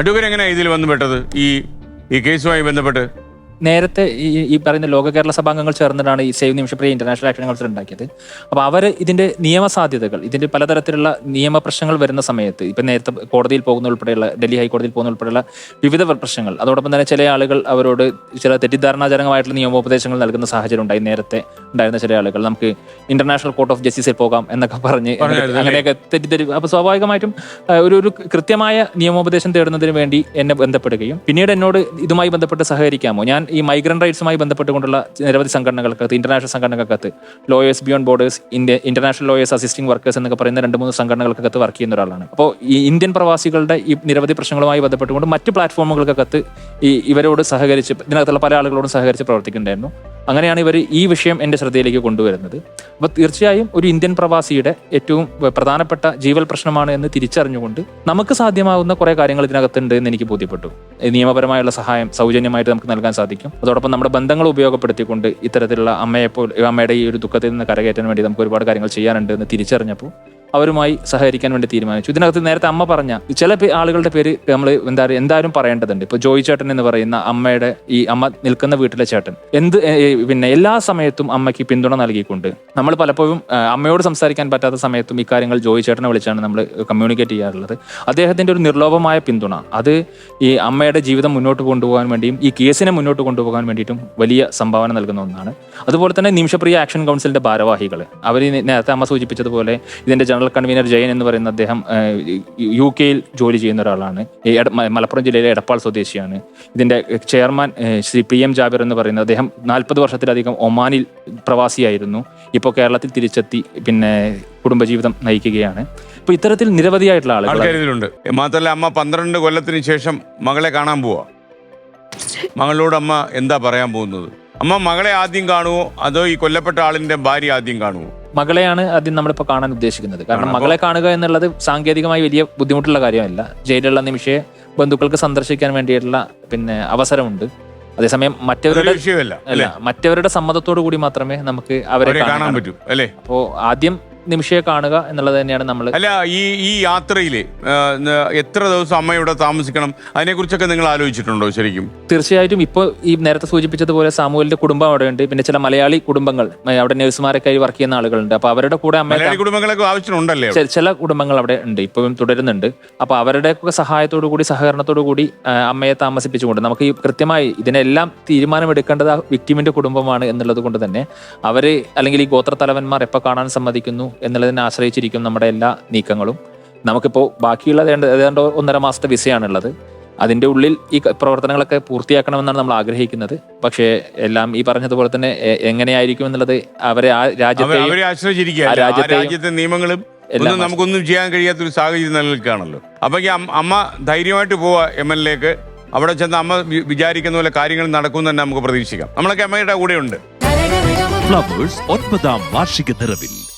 Advocate എങ്ങനെയാണ് ഇതിൽ വന്നു പെട്ടത് ഈ ഈ കേസുമായി ബന്ധപ്പെട്ട്? നേരത്തെ ഈ ഈ പറയുന്ന ലോക കേരള സഭാംഗങ്ങൾ ചേർന്നിട്ടാണ് ഈ save Nimishapriya international action council ഉണ്ടാക്കിയത്. അപ്പോൾ അവർ ഇതിന്റെ നിയമസാധ്യതകൾ ഇതിന്റെ പലതരത്തിലുള്ള നിയമ പ്രശ്നങ്ങൾ വരുന്ന സമയത്ത് ഇപ്പം നേരത്തെ കോടതിയിൽ പോകുന്ന ഉൾപ്പെടെയുള്ള ഡൽഹി ഹൈക്കോടതിയിൽ പോകുന്ന ഉൾപ്പെടെയുള്ള വിവിധ പ്രശ്നങ്ങൾ അതോടൊപ്പം തന്നെ ചില ആളുകൾ അവരോട് ചില തെറ്റിദ്ധാരണാജനകമായിട്ടുള്ള നിയമോപദേശങ്ങൾ നൽകുന്ന സാഹചര്യം ഉണ്ടായി നേരത്തെ ഉണ്ടായിരുന്ന ചില ആളുകൾ. നമുക്ക് ഇന്റർനാഷണൽ കോർട്ട് ഓഫ് ജസ്റ്റിസിൽ പോകാം എന്നൊക്കെ പറഞ്ഞ്? അങ്ങനെയൊക്കെ തെറ്റിദ്ധരി അപ്പൊ സ്വാഭാവികമായിട്ടും ഒരു ഒരു കൃത്യമായ നിയമോപദേശം തേടുന്നതിന് വേണ്ടി എന്നെ ബന്ധപ്പെടുകയും പിന്നീട് എന്നോട് ഇതുമായി ബന്ധപ്പെട്ട് സഹകരിക്കാമോ? ഞാൻ ഈ മൈഗ്രന്റ് റൈറ്റ്സുമായി ബന്ധപ്പെട്ടുകൊണ്ടുള്ള നിരവധി സംഘടനകൾക്കകത്ത് international സംഘടനകൾക്കകത്ത് lawyers beyond borders India international lawyers assisting workers എന്നൊക്കെ പറയുന്ന രണ്ട് മൂന്ന് സംഘടനകൾക്കകത്ത് വർക്ക് ചെയ്യുന്ന ഒരാളാണ്. അപ്പോൾ ഈ ഇന്ത്യൻ പ്രവാസികളുടെ ഈ നിരവധി പ്രശ്നങ്ങളുമായി ബന്ധപ്പെട്ടുകൊണ്ട് മറ്റ് പ്ലാറ്റ്ഫോമുകൾക്കകത്ത് ഈ ഇവരോട് സഹകരിച്ച് ഇതിനകത്തുള്ള പല ആളുകളോടും സഹകരിച്ച് പ്രവർത്തിക്കുന്നുണ്ടായിരുന്നു. അങ്ങനെയാണ് ഇവർ ഈ വിഷയം എന്റെ ശ്രദ്ധയിലേക്ക് കൊണ്ടുവരുന്നത്. അപ്പോൾ തീർച്ചയായും ഒരു ഇന്ത്യൻ പ്രവാസിയുടെ ഏറ്റവും പ്രധാനപ്പെട്ട ജീവൽ പ്രശ്നമാണ് എന്ന് തിരിച്ചറിഞ്ഞുകൊണ്ട് നമുക്ക് സാധ്യമാകുന്ന കുറേ കാര്യങ്ങൾ ഇതിനകത്തുണ്ട് എന്ന് എനിക്ക് ബോധ്യപ്പെട്ടു. നിയമപരമായുള്ള സഹായം സൗജന്യമായിട്ട് നമുക്ക് നൽകാൻ സാധിക്കും. അതോടൊപ്പം നമ്മുടെ ബന്ധങ്ങൾ ഉപയോഗപ്പെടുത്തിക്കൊണ്ട് ഇത്തരത്തിലുള്ള അമ്മയെപ്പോൾ അമ്മയുടെ ഈ ഒരു ദുഃഖത്തിൽ നിന്ന് കരകയറ്റാൻ വേണ്ടി നമുക്ക് ഒരുപാട് കാര്യങ്ങൾ ചെയ്യാനുണ്ട് എന്ന് തിരിച്ചറിഞ്ഞപ്പോൾ അവരുമായി സഹകരിക്കാൻ വേണ്ടി തീരുമാനിച്ചു. ഇതിനകത്ത് നേരത്തെ അമ്മ പറഞ്ഞ ചില ആളുകളുടെ പേര് നമ്മൾ എന്താ പറയുക എന്തായാലും പറയേണ്ടതുണ്ട്. ഇപ്പൊ ജോയി ചേട്ടൻ എന്ന് പറയുന്ന അമ്മയുടെ ഈ അമ്മ നിൽക്കുന്ന വീട്ടിലെ ചേട്ടൻ. എന്ത് പിന്നെ എല്ലാ സമയത്തും അമ്മയ്ക്ക് പിന്തുണ നൽകിക്കൊണ്ട് നമ്മൾ പലപ്പോഴും അമ്മയോട് സംസാരിക്കാൻ പറ്റാത്ത സമയത്തും ഇക്കാര്യങ്ങൾ ജോയി ചേട്ടനെ വിളിച്ചാണ് നമ്മൾ കമ്മ്യൂണിക്കേറ്റ് ചെയ്യാറുള്ളത്. അദ്ദേഹത്തിന്റെ ഒരു നിർലോഭമായ പിന്തുണ അത് ഈ അമ്മയുടെ ജീവിതം മുന്നോട്ട് കൊണ്ടുപോകാൻ വേണ്ടിയും ഈ കേസിനെ മുന്നോട്ട് കൊണ്ടുപോകാൻ വേണ്ടിയിട്ടും വലിയ സംഭാവന നൽകുന്ന ഒന്നാണ്. അതുപോലെ തന്നെ നിമിഷപ്രിയ ആക്ഷൻ കൗൺസിലിന്റെ ഭാരവാഹികൾ അവർ നേരത്തെ അമ്മ സൂചിപ്പിച്ചതുപോലെ ഇതിന്റെ ജനറൽ കൺവീനർ ജയൻ എന്ന് പറയുന്ന അദ്ദേഹം യു കെയിൽ ജോലി ചെയ്യുന്ന ഒരാളാണ്. മലപ്പുറം ജില്ലയിലെ എടപ്പാൾ സ്വദേശിയാണ്. ഇതിന്റെ chairman Shri P M Jabir എന്ന് പറയുന്നത് അദ്ദേഹം നാൽപ്പത് വർഷത്തിലധികം ഒമാനിൽ പ്രവാസിയായിരുന്നു. ഇപ്പോൾ കേരളത്തിൽ തിരിച്ചെത്തി പിന്നെ കുടുംബജീവിതം നയിക്കുകയാണ്. അപ്പൊ ഇത്തരത്തിൽ നിരവധിയായിട്ടുള്ള ആളുകൾ മാത്രമല്ല അമ്മ പന്ത്രണ്ട് കൊല്ലത്തിന് ശേഷം മകളെ കാണാൻ പോവാ. മകളോട് അമ്മ എന്താ പറയാൻ പോകുന്നത്? അമ്മ മകളെ ആദ്യം കാണുമോ അതോ ഈ കൊല്ലപ്പെട്ട ആളിന്റെ ഭാര്യ ആദ്യം കാണുമോ മകളെയാണ് ആദ്യം നമ്മളിപ്പോൾ കാണാൻ ഉദ്ദേശിക്കുന്നത്. കാരണം മകളെ കാണുക എന്നുള്ളത് സാങ്കേതികമായി വലിയ ബുദ്ധിമുട്ടുള്ള കാര്യമല്ല. ജയിലുള്ള നിമിഷയെ ബന്ധുക്കൾക്ക് സന്ദർശിക്കാൻ വേണ്ടിയിട്ടുള്ള പിന്നെ അവസരമുണ്ട്. അതേസമയം മറ്റവരുടെ അല്ല മറ്റവരുടെ സമ്മതത്തോടു കൂടി മാത്രമേ നമുക്ക് അവരെ കാണാൻ പറ്റൂ അല്ലേ? അപ്പോ ആദ്യം നിമിഷയെ കാണുക എന്നുള്ളത് തന്നെയാണ് നമ്മൾ അല്ല ഈ ഈ യാത്രയിൽ എത്ര ദിവസം അമ്മ ഇവിടെ താമസിക്കണം അതിനെക്കുറിച്ചൊക്കെ നിങ്ങൾ ആലോചിച്ചിട്ടുണ്ടോ ശരിക്കും? തീർച്ചയായിട്ടും ഇപ്പോൾ ഈ നേരത്തെ സൂചിപ്പിച്ചതുപോലെ സാമൂഹലിന്റെ കുടുംബം അവിടെ ഉണ്ട് പിന്നെ ചില മലയാളി കുടുംബങ്ങൾ അവിടെ നഴ്സുമാരൊക്കെ വർക്ക് ചെയ്യുന്ന ആളുകളുണ്ട്. അപ്പൊ അവരുടെ കൂടെ അമ്മ കുടുംബങ്ങളൊക്കെ ആവശ്യമുണ്ടല്ലേ ചില കുടുംബങ്ങൾ അവിടെ ഉണ്ട് ഇപ്പോഴും തുടരുന്നുണ്ട്. അപ്പൊ അവരുടെ ഒക്കെ സഹായത്തോടു കൂടി സഹകരണത്തോടു കൂടി അമ്മയെ താമസിപ്പിച്ചുകൊണ്ട് നമുക്ക് ഈ കൃത്യമായി ഇതിനെല്ലാം തീരുമാനമെടുക്കേണ്ടത് ആ വിക്ടിമിന്റെ കുടുംബമാണ് എന്നുള്ളത് കൊണ്ട് തന്നെ അവർ അല്ലെങ്കിൽ ഈ ഗോത്രത്തലവന്മാർ എപ്പോൾ കാണാൻ സമ്മതിക്കുന്നു എന്നുള്ളതിനെ ആശ്രയിച്ചിരിക്കും നമ്മുടെ എല്ലാ നീക്കങ്ങളും. നമുക്കിപ്പോൾ ബാക്കിയുള്ള ഏതാണ്ട് ഏതാണ്ട് ഒന്നര മാസത്തെ വിസയാണുള്ളത്. അതിന്റെ ഉള്ളിൽ ഈ പ്രവർത്തനങ്ങളൊക്കെ പൂർത്തിയാക്കണമെന്നാണ് നമ്മൾ ആഗ്രഹിക്കുന്നത്. പക്ഷേ എല്ലാം ഈ പറഞ്ഞതുപോലെ തന്നെ എങ്ങനെയായിരിക്കും എന്നുള്ളത് അവരെ ആ രാജ്യത്തെ രാജ്യത്തെ നിയമങ്ങളും എല്ലാം ഒന്നും നമുക്കൊന്നും ചെയ്യാൻ കഴിയാത്ത ഒരു സാഹചര്യം നിലനിൽക്കുകയാണല്ലോ. അപ്പൊ അമ്മ- ധൈര്യമായിട്ട് പോവാ എം എൽ എക്ക്. അവിടെ ചെന്ന് അമ്മ വിചാരിക്കുന്ന പോലെ കാര്യങ്ങൾ നടക്കും തന്നെ നമുക്ക് പ്രതീക്ഷിക്കാം. നമ്മളൊക്കെ അമ്മയുടെ കൂടെ ഉണ്ട് ഫ്ലവേഴ്സ് ഒൻപതാം വാർഷിക നിറവിൽ.